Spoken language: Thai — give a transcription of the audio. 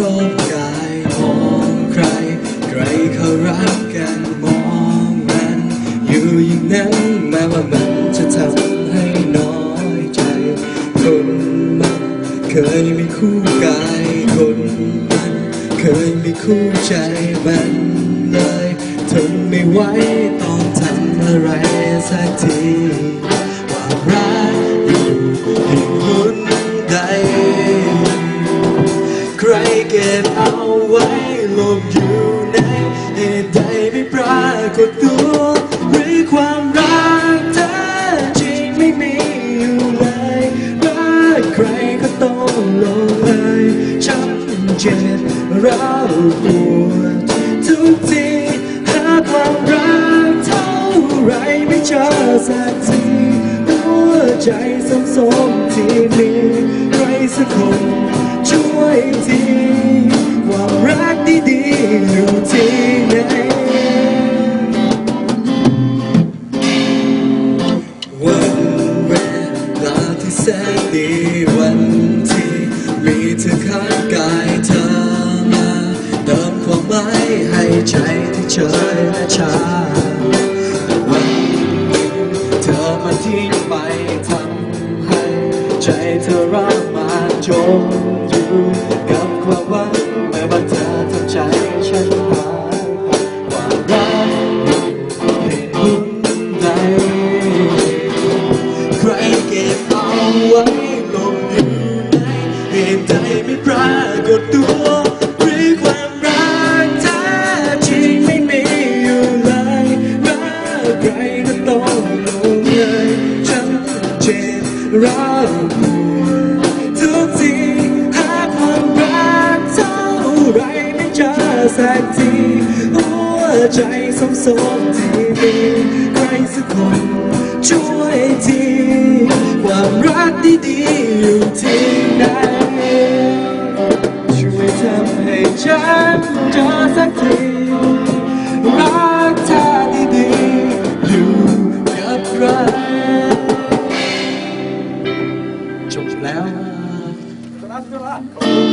รอบกายมองใคร ใครเขารักกันมองมัน อยู่อย่างนั้นแม้ว่ามันจะทำให้น้อยใจ คนมันเคยมีคู่กายคนมันเคยมีคู่ใจมันเลยทนไม่ไหวต้องทำอะไรสักที บอยู่ในเหตุใดไม่ปรากฏตัวหรือความรักแท้จริงไม่มีอยู่เลยรักใครก็ต้องลงเลยช้ำเจ็บร้าวปวดทุกทีหาความรักเท่าไรไม่เจอสักทีหัวใจสมสมที่มีใครสักคน แสนดีวันที่มีเธอข้างกายเธอมาเติมความหมายให้ใจที่เฉยและชาวันเธอมาทิ้งไปทำให้ใจเธอรักมาจมอยู่กับความหวังเมื่อบางเธอทำใจฉันหา ลงเลยฉันเจ็บร้าวปวดทุกทีหาความรักเท่าไรไม่เจอสักทีหัวใจสมสมที่มีใครสักคนช่วยทีความรักดีๆอยู่ที่ไหนช่วยทำให้ฉันเจอสักที Vamos lá.